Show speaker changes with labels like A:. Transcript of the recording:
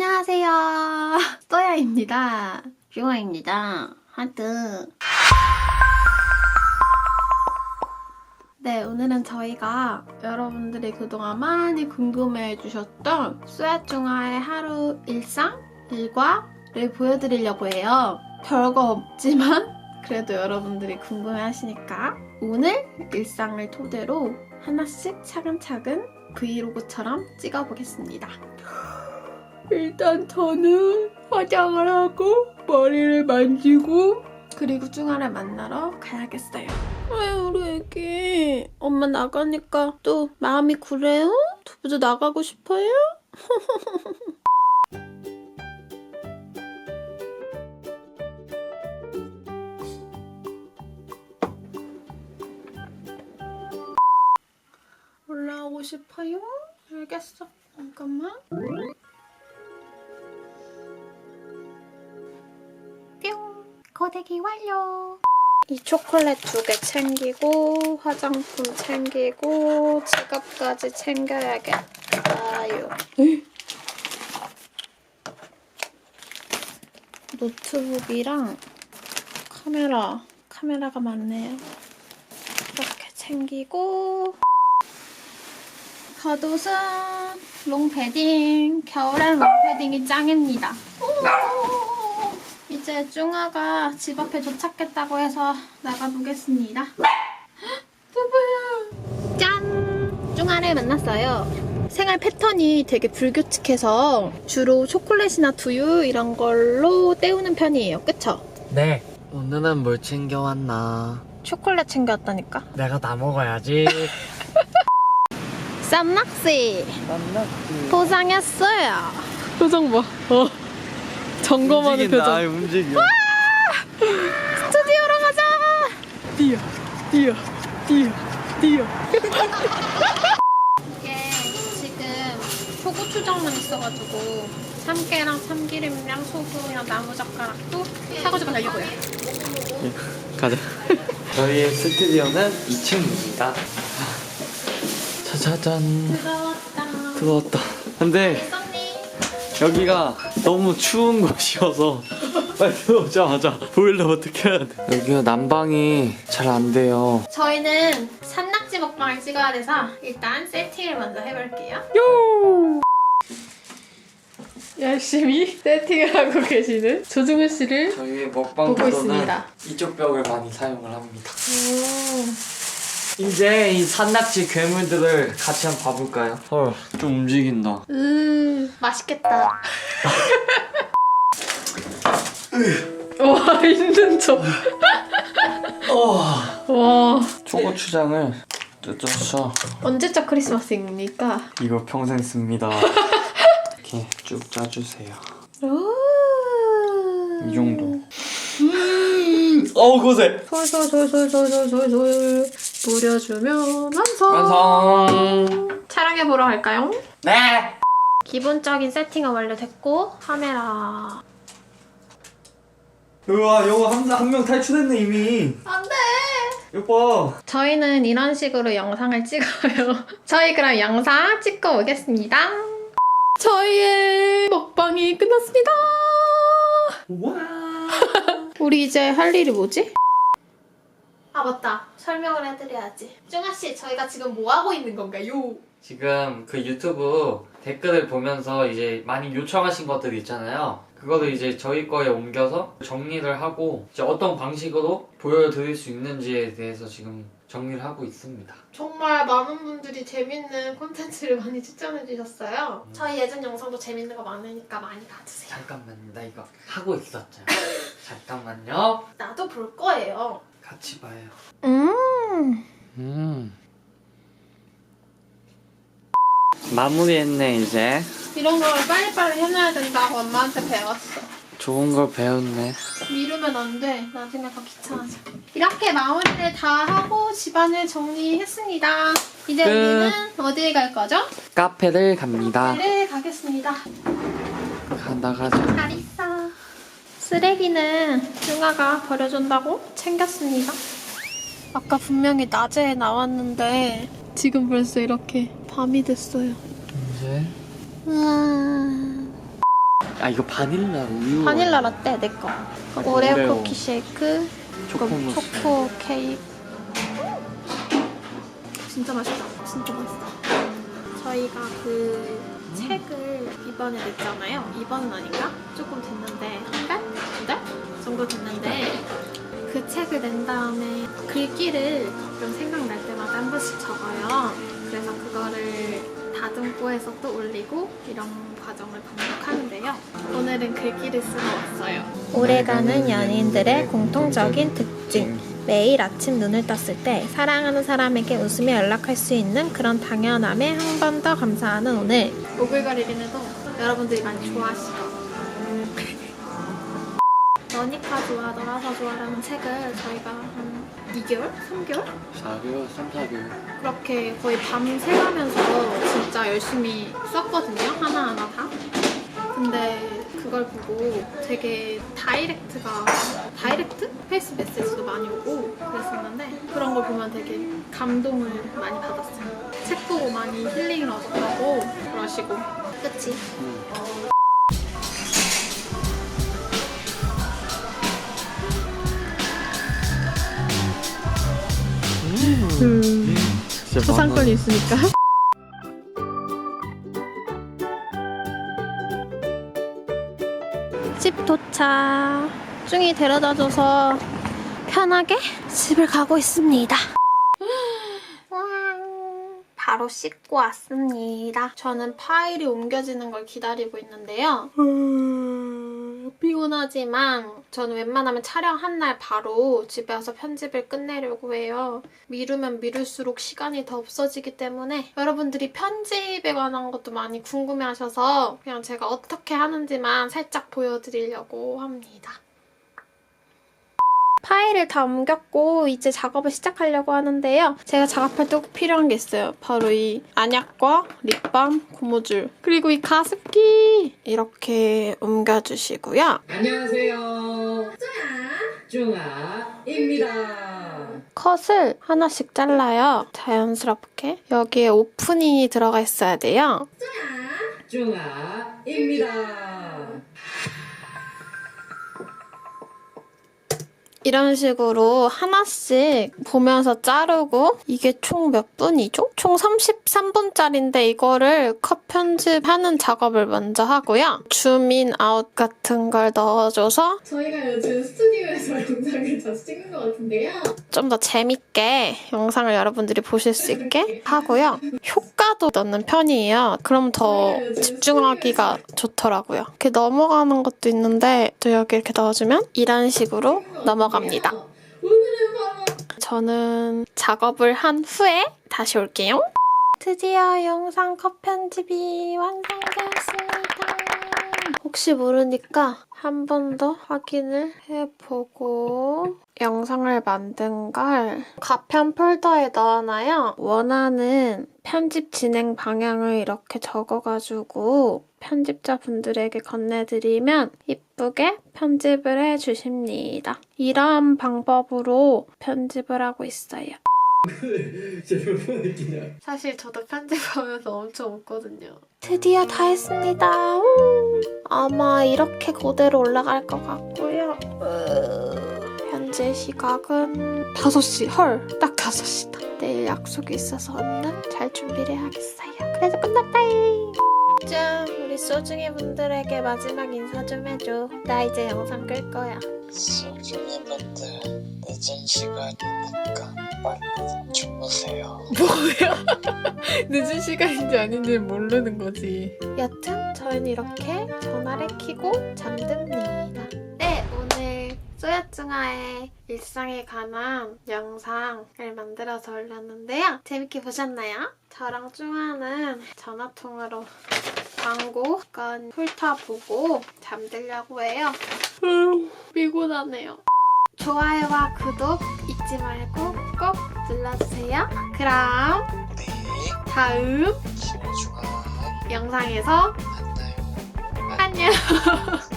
A: 안녕하세요. 또야입니다. 뷰아입니다. 하트. 네, 오늘은 저희가 여러분들이 그동안 많이 궁금해 주셨던 수야중화의 하루 일상, 일과를 보여드리려고 해요. 별거 없지만 그래도 여러분들이 궁금해 하시니까 오늘 일상을 토대로 하나씩 차근차근 브이로그처럼 찍어보겠습니다. 일단 저는 화장을 하고 머리를 만지고 그리고 쭝아를 만나러 가야겠어요. 왜 우리 애기 엄마 나가니까 또 마음이 그래요? 두부도 나가고 싶어요? 올라오고 싶어요? 알겠어. 잠깐만. 뿅! 고데기 완료! 이 초콜릿 두 개 챙기고 화장품 챙기고 지갑까지 챙겨야겠다요. 노트북이랑 카메라, 카메라가 많네요. 이렇게 챙기고 겉옷은 롱패딩, 겨울엔 롱패딩이 짱입니다. 이제 쭝아가 집 앞에 도착했다고 해서 나가보겠습니다. 두부야! 짠! 쭝아를 만났어요. 생활 패턴이 되게 불규칙해서 주로 초콜릿이나 두유 이런 걸로 때우는 편이에요. 그쵸?
B: 네. 오늘은 뭘 챙겨왔나?
A: 초콜릿 챙겨왔다니까.
B: 내가 다 먹어야지.
A: 쌈낙지
B: 만났지.
A: 포장했어요. 표정 봐. 어. 점검하는 표정.
B: 움직여.
A: 스튜디오로 가자. 뛰어, 뛰어, 뛰어, 뛰어. 이게 지금 초고추장만 있어가지고 참깨랑 참기름이랑 소금이랑 나무젓가락도 사가지고 가려고요.
B: 가자. 저희의 스튜디오는 2층입니다. 짜자잔.
A: 들어왔다.
B: 들어왔다. 근데
A: 썸니.
B: 여기가 너무 추운 곳이어서 빨리 들어오자마자 보일러 어떻게 해야 돼? 여기가 난방이 잘 안 돼요.
A: 저희는 산낙지 먹방을 찍어야 돼서 일단 세팅을 먼저 해볼게요. 열심히 세팅을 하고 계시는 조중훈 씨를
B: 저희의
A: 보고
B: 먹방으로는
A: 있습니다.
B: 이쪽 벽을 많이 사용을 합니다. 이제 이 산낙지 괴물들을 같이 한번 봐볼까요? 헐, 좀 움직인다.
A: 음, 맛있겠다. 와, 힘든 척.
B: 어.
A: 와,
B: 초고추장을 뜯어서
A: 언제적 크리스마스입니까?
B: 이거 평생 씁니다. 이렇게 쭉 짜주세요.
A: 오.
B: 이 정도. 음, 어우 고세.
A: 솔솔솔솔솔솔솔 뿌려주면 완성.
B: 완성.
A: 촬영해 보러 갈까요?
B: 네.
A: 기본적인 세팅은 완료됐고 카메라.
B: 우와, 이거 한명 탈출했네 이미.
A: 안돼.
B: 봐.
A: 저희는 이런 식으로 영상을 찍어요. 저희 그럼 영상 찍고 오겠습니다. 저희의 먹방이 끝났습니다.
B: 와.
A: 우리 이제 할 일이 뭐지? 아 맞다. 설명을 해드려야지. 쭝아 씨, 저희가 지금 뭐 하고 있는 건가요?
B: 지금 그 유튜브 댓글을 보면서 이제 많이 요청하신 것들 있잖아요. 그거를 이제 저희 거에 옮겨서 정리를 하고 이제 어떤 방식으로 보여드릴 수 있는지에 대해서 지금 정리를 하고 있습니다.
A: 정말 많은 분들이 재밌는 콘텐츠를 많이 추천해 주셨어요. 저희 예전 영상도 재밌는 거 많으니까 많이 봐주세요.
B: 잠깐만, 나 이거 하고 있었잖아. 잠깐만요.
A: 나도 볼 거예요.
B: 같이 봐요.
A: 음.
B: 음. 마무리했네 이제.
A: 이런 걸 빨리빨리 해놔야 된다고 엄마한테 배웠어.
B: 좋은 걸 배웠네.
A: 미루면 안 돼. 나중에 더 귀찮아져. 이렇게 마무리를 다 하고 집안을 정리했습니다. 이제
B: 끝.
A: 우리는 어디에 갈 거죠?
B: 카페를 갑니다.
A: 네, 가겠습니다.
B: 간다 가자.
A: 잘 있어. 쓰레기는 쭝아가 버려준다고 챙겼습니다. 아까 분명히 낮에 나왔는데 지금 벌써 이렇게 밤이 됐어요.
B: 이제
A: 우와.
B: 아 이거 바닐라 우유.
A: 바닐라 라떼 내 거. 그리고 오레오,
B: 오레오.
A: 쿠키 쉐이크.
B: 초코
A: 그리고
B: 무스.
A: 초코 케이크. 진짜 맛있다. 진짜 맛있다. 저희가 그 책을 이번에 냈잖아요. 이번은 아닌가? 조금 됐는데 그 책을 낸 다음에 글귀를 가끔 생각날 때마다 한 번씩 적어요. 그래서 그거를 다듬고 해서 또 올리고 이런 과정을 반복하는데요. 오늘은 글귀를 쓰러 왔어요. 오래가는 연인들의 공통적인 특징. 매일 아침 눈을 떴을 때 사랑하는 사람에게 웃으며 연락할 수 있는 그런 당연함에 한 번 더 감사하는 오늘. 오글거리기는도 여러분들이 많이 좋아하시죠. 너니까 좋아, 너라서 좋아라는 책을 저희가 한 2개월? 3개월?
B: 4개월, 3, 4개월.
A: 그렇게 거의 밤새가면서 진짜 열심히 썼거든요. 하나하나 다. 근데 그걸 보고 되게 다이렉트가 다이렉트? 페이스 메시지도 많이 오고 그랬었는데 그런 걸 보면 되게 감동을 많이 받았어요. 책 보고 많이 힐링을 얻었다고 그러시고 그치? 음.
B: 진짜
A: 저상권이 있으니까. 집 도착. 중이 데려다줘서 편하게 집을 가고 있습니다. 왕. 바로 씻고 왔습니다. 저는 파일이 옮겨지는 걸 기다리고 있는데요. 음, 피곤하지만 저는 웬만하면 촬영 한 날 바로 집에 와서 편집을 끝내려고 해요. 미루면 미룰수록 시간이 더 없어지기 때문에 여러분들이 편집에 관한 것도 많이 궁금해하셔서 그냥 제가 어떻게 하는지만 살짝 보여드리려고 합니다. 파일을 다 옮겼고 이제 작업을 시작하려고 하는데요. 제가 작업할 때 꼭 필요한 게 있어요. 바로 이 안약과 립밤, 고무줄 그리고 이 가습기 이렇게 옮겨주시고요.
C: 안녕하세요. 쫑아. 쫑아입니다.
A: 컷을 하나씩 잘라요. 자연스럽게 여기에 오프닝이 들어가 있어야 돼요.
C: 쫑아입니다.
A: 이런 식으로 하나씩 보면서 자르고 이게 총 몇 분이죠? 총 33분짜리인데 이거를 컷 편집하는 작업을 먼저 하고요. 줌인 아웃 같은 걸 넣어줘서
D: 저희가 요즘 스튜디오에서 영상을 자주 찍는 것 같은데요.
A: 좀 더 재밌게 영상을 여러분들이 보실 수 있게 하고요. 효과도 넣는 편이에요. 그럼 더 집중하기가 좋더라고요. 이렇게 넘어가는 것도 있는데 또 여기 이렇게 넣어주면 이런 식으로 넘어
D: 바로
A: 저는 작업을 한 후에 다시 올게요. 드디어 영상 컷 편집이 완성되었습니다. 혹시 모르니까 한 번 더 확인을 해보고 영상을 만든 걸 가편 폴더에 넣어놔요. 원하는 편집 진행 방향을 이렇게 적어가지고 편집자분들에게 건네드리면 이쁘게 편집을 해주십니다. 이런 방법으로 편집을 하고 있어요.
C: 느끼냐?
A: 사실 저도 편집하면서 엄청 웃거든요. 드디어 다 했습니다. 우! 아마 이렇게 그대로 올라갈 것 같고요. 으, 현재 시각은 5시. 헐, 딱 5시다. 내일 약속이 있어서 얼른 잘 준비를 해야겠어요. 그래서 끝났다잉. 짠, 우리 소중이 분들에게 마지막 인사 좀 해줘. 나 이제 영상 끌 거야.
E: 소중히 분들 늦은 시간이니까 빨리 주무세요.
D: 뭐야? 늦은 시간인지 아닌지 모르는 거지.
A: 여튼 저희는 이렇게 전화를 켜고 잠듭니다. 네, 오늘 소야증아의 일상에 관한 영상을 만들어서 올렸는데요. 재밌게 보셨나요? 저랑 쭝아는 전화통화로 광고 건 훑어보고 잠들려고 해요. 음, 피곤하네요. 좋아요와 구독 잊지 말고 꼭 눌러주세요. 그럼
E: 우리
A: 다음 영상에서
E: 만나요.
A: 안녕.